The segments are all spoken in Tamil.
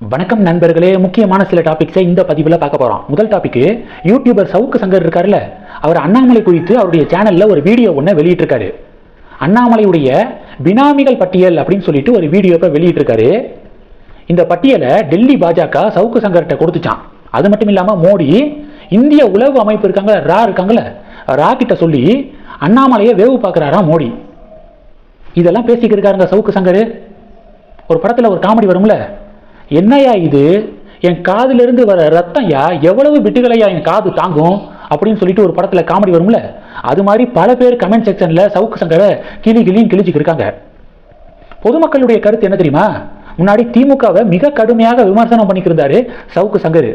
வணக்கம் நண்பர்களே. முக்கியமான சில டாபிக்ஸை இந்த பதிவில் பார்க்க போகிறோம் முதல் டாபிக்கு யூடியூபர் சவுக்கு சங்கர் இருக்கார்ல அவர் அண்ணாமலை குறித்து அவருடைய சேனலில் ஒரு வீடியோ ஒன்று வெளியிட்டிருக்காரு. அண்ணாமலையுடைய பினாமிகள் பட்டியல் அப்படின்னு சொல்லிட்டு ஒரு வீடியோவை வெளியிட்டிருக்காரு. இந்த பட்டியலை டெல்லி பாஜக சவுக்கு சங்கர்கிட்ட கொடுத்துச்சான் அது மட்டும் இல்லாமல் மோடி இந்திய உளவு அமைப்பு இருக்காங்கள ரா இருக்காங்கள ரா கிட்ட சொல்லி அண்ணாமலையை வேவு பார்க்குறாரா மோடி. இதெல்லாம் பேசிக்கிட்டு இருக்காருங்க சவுக்கு சங்கர். ஒரு படத்தில் ஒரு காமெடி வரும்ல. என்னையா இது? என் காதிலிருந்து வர ரத்தம் யா எவ்வளவு பிட்டுகளையா என் காது தாங்கும்? அப்படின்னு சொல்லிட்டு ஒரு படத்தில் காமெடி வரும்ல? அது மாதிரி பல பேர் கமெண்ட் செக்ஷனில் சவுக்கு சங்கரை கிளி கிளியும் கிழிச்சிட்டு இருக்காங்க. பொதுமக்களுடைய கருத்து என்ன தெரியுமா? முன்னாடி திமுகவை மிக கடுமையாக விமர்சனம் பண்ணிக்கிருந்தாரு சவுக்கு சங்கர்.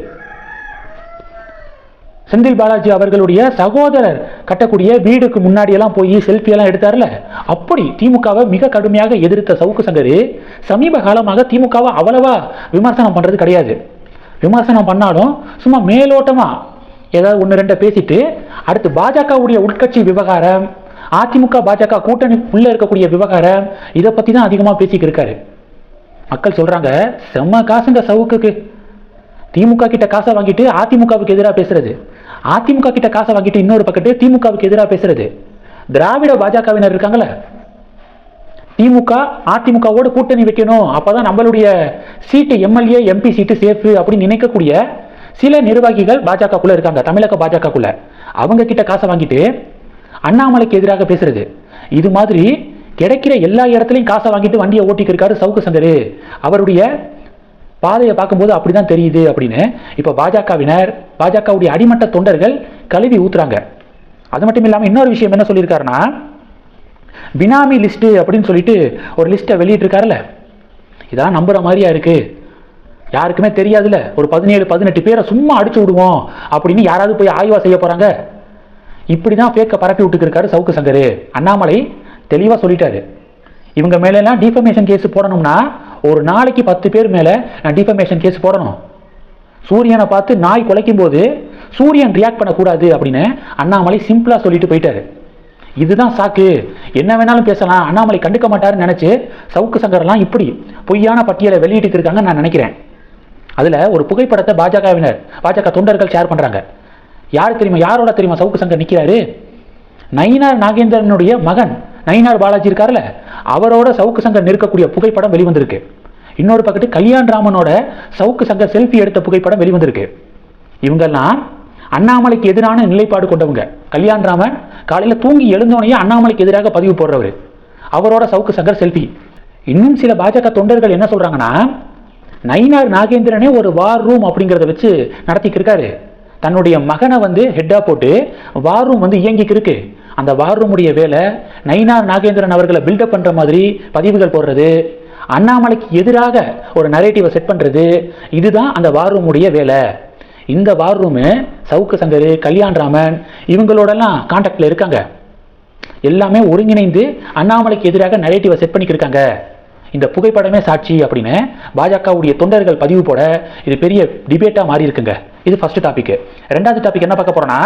செந்தில் பாலாஜி அவர்களுடைய சகோதரர் கட்டக்கூடிய வீடுக்கு முன்னாடி எல்லாம் போய் செல்ஃபி எல்லாம் எடுத்தார்ல? அப்படி திமுகவை மிக கடுமையாக எதிர்த்த சவுக்கு சங்கர் சமீப காலமாக திமுகவை அவ்வளவா விமர்சனம் பண்றது கிடையாது. விமர்சனம் பண்ணாலும் சும்மா மேலோட்டமா ஏதாவது ஒன்று ரெண்டை பேசிட்டு அடுத்து பாஜகவுடைய உட்கட்சி விவகாரம் அதிமுக பாஜக கூட்டணி உள்ள இருக்கக்கூடிய விவகாரம் இதை பத்தி தான் அதிகமாக பேசிக்கிட்டு இருக்காரு. மக்கள் சொல்றாங்க செம்ம காசுங்க சவுக்குக்கு. திமுக கிட்ட காசை வாங்கிட்டு அதிமுகவுக்கு எதிராக பேசுறது. அதிமுக கிட்ட காசை வாங்கிட்டு இன்னொரு பக்கத்து திமுகவுக்கு எதிராக பேசுறது. திராவிட பாஜகவினர் இருக்காங்களே திமுக அதிமுகவோடு கூட்டணி வைக்கணும். அப்பதான் நம்மளுடைய seat MLA MP seat safe அப்படின்னு நினைக்கக்கூடிய சில நிர்வாகிகள் பாஜகக்குள்ள இருக்காங்க. தமிழக பாஜகக்குள்ள. அவங்க கிட்ட காசை வாங்கிட்டு அண்ணாமலைக்கு எதிராக பேசுறது. இது மாதிரி கிடைக்கிற எல்லா இடத்துலையும் காசை வாங்கிட்டு வண்டியை ஓட்டிக்கிருக்காரு சவுக்கு சங்கர் அவருடைய பாதையை பார்க்கும்போது அப்படிதான் தெரியுது அப்படின்னு. இப்போ பாஜகவினர் பாஜகவுடைய அடிமட்ட தொண்டர்கள் கழுவி ஊத்துறாங்க. அது மட்டும் இல்லாமல் இன்னொரு விஷயம் என்ன சொல்லியிருக்காருன்னா பினாமி லிஸ்ட்டு அப்படின்னு சொல்லிட்டு ஒரு லிஸ்ட்டை வெளியிட்டிருக்காருல்ல. இதெல்லாம் நம்புற மாதிரியா இருக்கு. யாருக்குமே தெரியாதுல்ல. ஒரு பதினேழு பதினெட்டு பேரை சும்மா அடிச்சு விடுவோம் அப்படின்னு யாராவது போய் ஆய்வா செய்ய போறாங்க. இப்படி தான் ஃபேக்கை பரப்பி விட்டுக்கிருக்காரு சவுக்கு சங்கர். அண்ணாமலை தெளிவாக சொல்லிட்டாரு. இவங்க மேலெல்லாம் டிஃபமேஷன் கேஸ் போடணும்னா ஒரு நாளைக்கு பத்து பேர் மேலே நான் டிஃபமேஷன் கேஸ் போடணும். சூரியனை பார்த்து நாய் குலைக்கும் போது சூரியன் ரியாக்ட் பண்ணக்கூடாது அப்படின்னு அண்ணாமலை சிம்பிளாக சொல்லிட்டு போயிட்டாரு. இதுதான் சாக்கு. என்ன வேணாலும் பேசலாம். அண்ணாமலை கண்டுக்க மாட்டாருன்னு நினச்சி சவுக்கு சங்கர்லாம் இப்படி பொய்யான பட்டியலை வெளியிட்டு இருக்காங்கன்னு நான் நினைக்கிறேன். அதில் ஒரு புகைப்படத்தை பாஜகவினர் பாஜக தொண்டர்கள் ஷேர் பண்ணுறாங்க யார் தெரியுமா? யாரோட தெரியுமா சவுக்கு சங்கர் நிற்கிறாரு நயினார் நாகேந்திரனுடைய மகன். நயினார் பாலாஜி இருக்கார்ல அவரோட சவுக்கு சங்கர் நிற்கக்கூடிய புகைப்படம் வெளிவந்திருக்கு. இன்னொரு பக்கத்து கல்யாண் ராமனோட சவுக்கு சங்கர் செல்ஃபி எடுத்த புகைப்படம் வெளிவந்திருக்கு. இவங்கெல்லாம் அண்ணாமலைக்கு எதிரான நிலைப்பாடு கொண்டவங்க. கல்யாண் ராமன் காலையில் தூங்கி எழுந்தோனையே அண்ணாமலைக்கு எதிராக பதிவு போடுறவர். அவரோட சவுக்கு சங்கர் செல்ஃபி இன்னும் சில பாஜக தொண்டர்கள் என்ன சொல்கிறாங்கன்னா நயினார் நாகேந்திரனே ஒரு வார் ரூம் அப்படிங்கிறத வச்சு நடத்திக்கிருக்காரு. தன்னுடைய மகனை வந்து ஹெட்டாக போட்டு வார் ரூம் வந்து இயங்கிக்கிருக்கு. அந்த வார்ரூமுடைய வேலை நயினார் நாகேந்திரன் அவர்களை பில்டப் பண்ணுற மாதிரி பதிவுகள் போடுறது அண்ணாமலைக்கு எதிராக ஒரு நரேட்டிவை செட் பண்ணுறது இதுதான் அந்த வார்ரூமுடைய வேலை. இந்த வார்ரூமு சவுக்கு சங்கர் கல்யாண் ராமன் இவங்களோடலாம் கான்டாக்டில் இருக்காங்க. எல்லாமே ஒருங்கிணைந்து அண்ணாமலைக்கு எதிராக நரேட்டிவை செட் பண்ணிக்கிருக்காங்க இந்த புகைப்படமே சாட்சி அப்படின்னு பாஜகவுடைய தொண்டர்கள் பதிவு போட இது பெரிய டிபேட்டாக மாறி இருக்குங்க. இது ஃபர்ஸ்ட் டாபிக் ரெண்டாவது டாபிக் என்ன பார்க்க போகிறோன்னா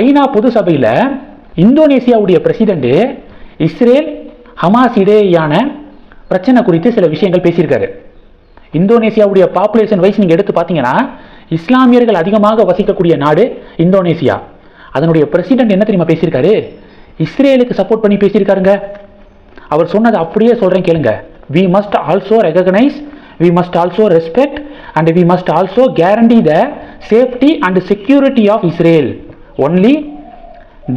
ஐநா பொது சபையில் இந்தோனேசியாவுடைய பிரசிடென்ட் இஸ்ரேல் ஹமாஸ் இடையேயான பிரச்சனை குறித்து சில விஷயங்கள் பேசியிருக்காரு. இந்தோனேசியாவுடைய பாப்புலேஷன் வைஸ் நீங்கள் எடுத்து பார்த்தீங்கன்னா இஸ்லாமியர்கள் அதிகமாக வசிக்கக்கூடிய நாடு இந்தோனேசியா. அதனுடைய பிரசிடென்ட் என்ன தெரியுமா பேசியிருக்காரு? இஸ்ரேலுக்கு சப்போர்ட் பண்ணி பேசியிருக்காருங்க. அவர் சொன்னதை அப்படியே சொல்கிறேன் கேளுங்க. We must also recognise we must also respect and we must also guarantee the safety and security of Israel only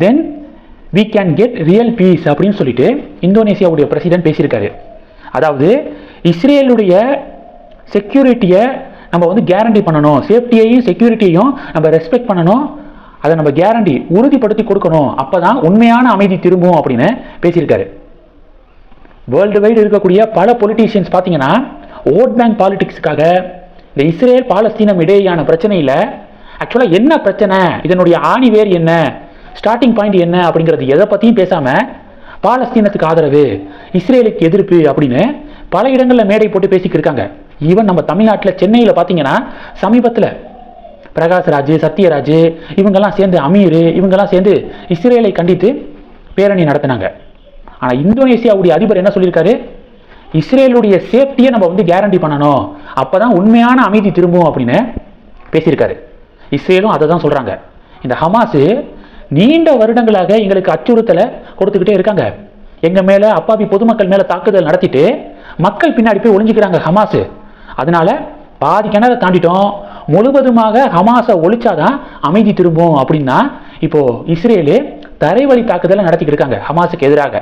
then we can get real peace அப்படின்னு சொல்லிட்டு இந்தோனேசியாவுடைய பிரசிடென்ட் பேசியிருக்காரு. அதாவது இஸ்ரேலுடைய செக்யூரிட்டியை நம்ம வந்து கேரண்டி பண்ணணும். சேஃப்டியையும் செக்யூரிட்டியையும் நம்ம ரெஸ்பெக்ட் பண்ணணும். அதை நம்ம கேரண்டி உறுதிப்படுத்தி கொடுக்கணும். அப்போ தான் உண்மையான அமைதி திரும்பும் அப்படின்னு பேசியிருக்காரு. வேர்ல்டு வைடு இருக்கக்கூடிய பல பொலிட்டீஷியன்ஸ் பார்த்தீங்கன்னா ஓட் பேங்க் பாலிடிக்ஸுக்காக இந்த இஸ்ரேல் பாலஸ்தீனம் இடையேயான பிரச்சனையில் ஆக்சுவலாக என்ன பிரச்சனை? இதனுடைய ஆணிவேர் என்ன? ஸ்டார்டிங் பாயிண்ட் என்ன அப்படிங்கிறது எதை பற்றியும் பேசாமல் பாலஸ்தீனத்துக்கு ஆதரவு இஸ்ரேலுக்கு எதிர்ப்பு அப்படின்னு பல இடங்களில் மேடை போட்டு பேசிக்கிட்டு இருக்காங்க. ஈவன் நம்ம தமிழ்நாட்டில் சென்னையில் பார்த்தீங்கன்னா சமீபத்தில் பிரகாஷ்ராஜ் சத்யராஜ் இவங்கெல்லாம் சேர்ந்து அமீர் இவங்கெல்லாம் சேர்ந்து இஸ்ரேலை கண்டித்து பேரணி நடத்தினாங்க. ஆனால் இந்தோனேசியாவுடைய அதிபர் என்ன சொல்லியிருக்காரு? இஸ்ரேலுடைய சேஃப்டியை நம்ம வந்து கேரண்டி பண்ணணும். அப்போ தான் உண்மையான அமைதி திரும்பும் அப்படின்னு பேசியிருக்காரு. இஸ்ரேலும் அதை தான் சொல்கிறாங்க இந்த ஹமாஸு நீண்ட வருடங்களாக எங்களுக்கு அச்சுறுத்தலை கொடுத்துக்கிட்டே இருக்காங்க. எங்கள் மேலே அப்பாவி பொதுமக்கள் மேலே தாக்குதல் நடத்திட்டு மக்கள் பின்னாடி போய் ஒளிஞ்சிக்கிறாங்க ஹமாஸ். அதனால பாதி கிணறை தாண்டிட்டோம். முழுவதுமாக ஹமாஸை ஒழிச்சாதான் அமைதி திரும்பும் அப்படின்னா இப்போது இஸ்ரேலு தரைவழி தாக்குதலை நடத்திக்கிட்டு இருக்காங்க ஹமாஸுக்கு எதிராக.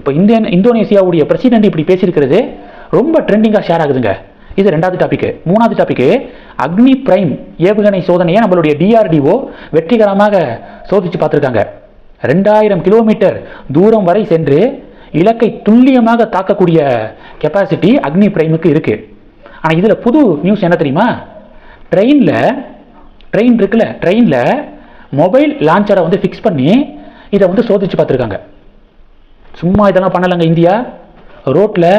இப்போ இந்தியன் இந்தோனேசியாவுடைய பிரசிடென்ட் இப்படி பேசியிருக்கிறது ரொம்ப ட்ரெண்டிங்காக ஷேர் ஆகுதுங்க. இது ரெண்டாவது டாபிக் மூணாவது டாபிக் அக்னி பிரைம் ஏவுகணை சோதனையை நம்மளுடைய டிஆர்டிஓ வெற்றிகரமாக சோதிச்சு பார்த்துருக்காங்க. ரெண்டாயிரம் கிலோமீட்டர் தூரம் வரை சென்று இலக்கை துல்லியமாக தாக்கக்கூடிய கெப்பாசிட்டி அக்னி பிரைமுக்கு இருக்கு. ஆனால் இதில் புது நியூஸ் என்ன தெரியுமா? ட்ரெயினில் ட்ரெயின் இருக்குல்ல ட்ரெயினில் மொபைல் லான்ச்சரை வந்து ஃபிக்ஸ் பண்ணி இதை வந்து சோதிச்சு பார்த்துருக்காங்க. சும்மா இதெல்லாம் பண்ணலைங்க இந்தியா. ரோட்டில்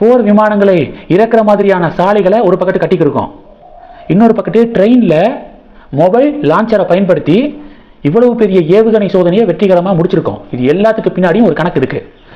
போர் விமானங்களை இறக்குற மாதிரியான சாலைகளை ஒரு பக்கத்து கட்டிக்கிருக்கோம். இன்னொரு பக்கத்து ட்ரெயினில் மொபைல் லான்ச்சரை பயன்படுத்தி இவ்வளவு பெரிய ஏவுகணை சோதனையை வெற்றிகரமாக முடிச்சிருக்கோம். இது எல்லாத்துக்கு பின்னாடியும் ஒரு கணக்கு இருக்குது